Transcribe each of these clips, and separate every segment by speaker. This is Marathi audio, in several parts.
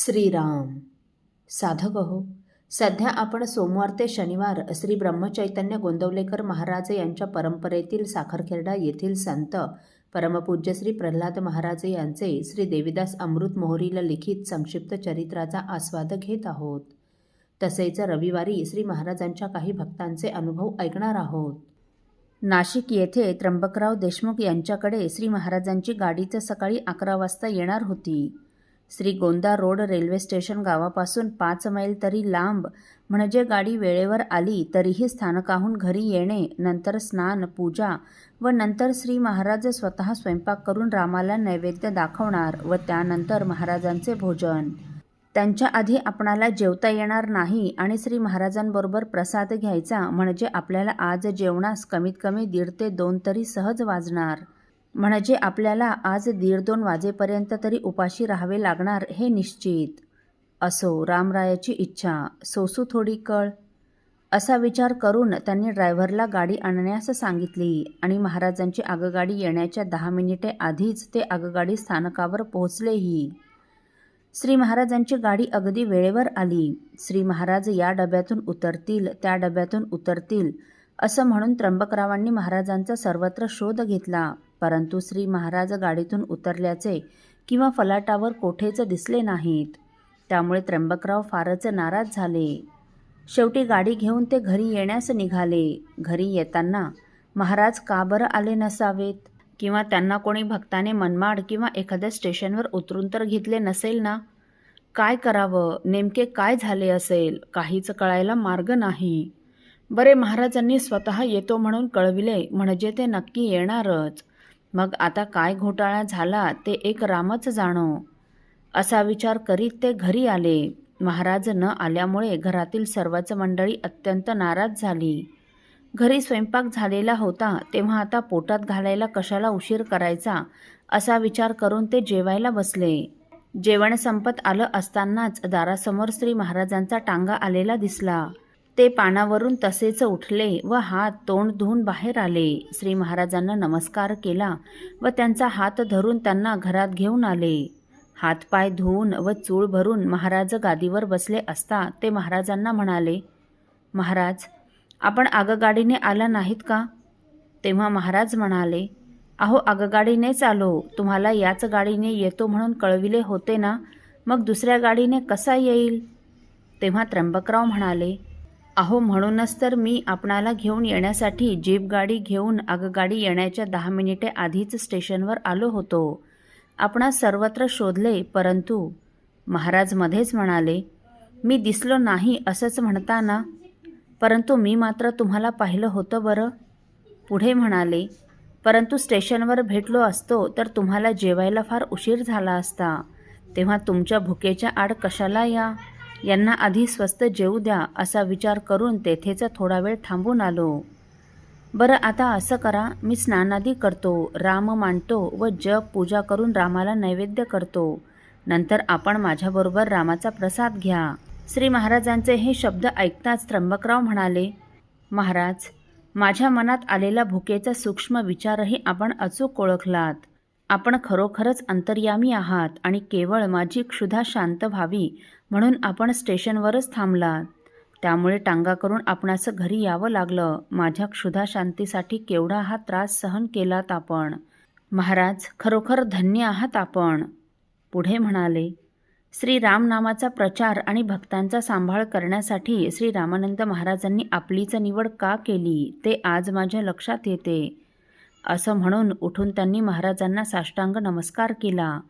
Speaker 1: श्रीराम। साधक हो सध्या आपण सोमवार ते शनिवार श्री ब्रह्मचैतन्य गोंदवलेकर महाराज यांच्या परंपरेतील साखरखेर्डा येथील संत परमपूज्य श्री प्रल्हाद महाराज यांचे श्री देवीदास अमृत मोहरीला लिखित संक्षिप्त चरित्राचा आस्वाद घेत आहोत. तसेच रविवारी श्री महाराजांच्या काही भक्तांचे अनुभव ऐकणार आहोत. नाशिक येथे त्र्यंबकराव देशमुख यांच्याकडे श्री महाराजांची गाडीच सकाळी अकरा वाजता येणार होती. श्रीगोंदा रोड रेल्वे स्टेशन गावापासून पाच मैल तरी लांब. म्हणजे गाडी वेळेवर आली तरीही स्थानकाहून घरी येणे नंतर स्नान पूजा व नंतर श्री महाराज स्वतः स्वयंपाक करून रामाला नैवेद्य दाखवणार व त्यानंतर महाराजांचे भोजन. त्यांच्या आधी आपणाला जेवता येणार नाही आणि श्री महाराजांबरोबर प्रसाद घ्यायचा म्हणजे आपल्याला आज जेवणास कमीत कमी दीड ते दोन तरी सहज वाजणार. म्हणजे आपल्याला आज दीड दोन वाजेपर्यंत तरी उपाशी राहावे लागणार हे निश्चित. असो रामरायाची इच्छा. सोसू थोडी कळ. असा विचार करून त्यांनी ड्रायव्हरला गाडी आणण्यास सांगितली आणि महाराजांची आगगाडी येण्याच्या दहा मिनिटे आधीच ते आगगाडी स्थानकावर पोहोचलेही. श्री महाराजांची गाडी अगदी वेळेवर आली. श्री महाराज या डब्यातून उतरतील त्या डब्यातून उतरतील असं म्हणून त्र्यंबकरावांनी महाराजांचा सर्वत्र शोध घेतला. परंतु श्री महाराज गाडीतून उतरल्याचे किंवा फलाटावर कोठेच दिसले नाहीत. त्यामुळे त्र्यंबकराव फारच नाराज झाले. शेवटी गाडी घेऊन ते घरी येण्यास निघाले. घरी येताना महाराज का बरं आले नसावेत? किंवा त्यांना कोणी भक्ताने मनमाड किंवा एखाद्या स्टेशनवर उतरून तर घेतले नसेल ना? काय करावं? नेमके काय झाले असेल? काहीच कळायला मार्ग नाही. बरे महाराजांनी स्वतः येतो म्हणून कळविले. म्हणजे ते नक्की येणारच. मग आता काय घोटाळा झाला ते एक रामच जाणो. असा विचार करीत ते घरी आले. महाराज न आल्यामुळे घरातील सर्वच मंडळी अत्यंत नाराज झाली. घरी स्वयंपाक झालेला होता तेव्हा आता पोटात घालायला कशाला उशीर करायचा असा विचार करून ते जेवायला बसले. जेवण संपत आलं असतानाच दारासमोर श्री महाराजांचा टांगा आलेला दिसला. ते पानावरून तसेच उठले व हात तोंड धुवून बाहेर आले. श्री महाराजांना नमस्कार केला व त्यांचा हात धरून त्यांना घरात घेऊन आले. हातपाय धुवून व चूळ भरून महाराज गादीवर बसले असता ते महाराजांना म्हणाले महाराज आपण आगगाडीने आला नाहीत का? तेव्हा महाराज म्हणाले अहो आगगाडीनेच आलो. तुम्हाला याच गाडीने येतो म्हणून कळविले होते ना? मग दुसऱ्या गाडीने कसा येईल? तेव्हा त्र्यंबकराव म्हणाले अहो म्हणूनच तर मी आपणाला घेऊन येण्यासाठी जीप गाडी घेऊन आगगाडी येण्याच्या दहा मिनिटे आधीच स्टेशनवर आलो होतो. आपणा सर्वत्र शोधले परंतु महाराज मध्येच म्हणाले मी दिसलो नाही असंच म्हणताना. परंतु मी मात्र तुम्हाला पाहिलं होतं बरं. पुढे म्हणाले परंतु स्टेशनवर भेटलो असतो तर तुम्हाला जेवायला फार उशीर झाला असता. तेव्हा तुमच्या भुकेच्या आड कशाला या? यांना आधी स्वस्त जेवू द्या असा विचार करून तेथेच थोडा वेळ थांबून आलो. बरं आता असं करा मी स्नानादी करतो राम मांडतो व जप पूजा करून रामाला नैवेद्य करतो. नंतर आपण माझ्याबरोबर रामाचा प्रसाद घ्या. श्री महाराजांचे हे शब्द ऐकताच त्र्यंबकराव म्हणाले महाराज माझ्या मनात आलेला भुकेचा सूक्ष्म विचारही आपण अचूक ओळखलात. आपण खरोखरच अंतर्यामी आहात आणि केवळ माझी क्षुधा शांत व्हावी म्हणून आपण स्टेशनवरच थांबलात. त्यामुळे टांगा करून आपणाचं घरी यावं लागलं. माझ्या क्षुधा शांतीसाठी केवढा हा त्रास सहन केलात आपण? महाराज खरोखर धन्य आहात आपण? पुढे म्हणाले श्री रामनामाचा प्रचार आणि भक्तांचा सांभाळ करण्यासाठी श्री रामानंद महाराजांनी आपलीच निवड का केली? ते आज माझ्या लक्षात येते. असं म्हणून उठून त्यांनी महाराजांना साष्टांग नमस्कार केला.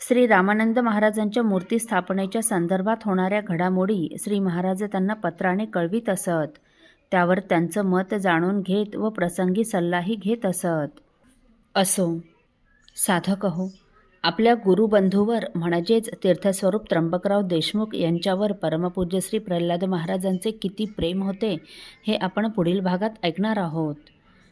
Speaker 1: श्री रामानंद महाराजांच्या मूर्ती स्थापनेच्या संदर्भात होणाऱ्या घडामोडी श्री महाराज त्यांना पत्राने कळवित असत. त्यावर त्यांचं मत जाणून घेत व प्रसंगी सल्लाही घेत असत. असो साधक हो आपल्या गुरुबंधूवर म्हणजेच तीर्थस्वरूप त्र्यंबकराव देशमुख यांच्यावर परमपूज्य श्री प्रल्हाद महाराजांचे किती प्रेम होते हे आपण पुढील भागात ऐकणार आहोत.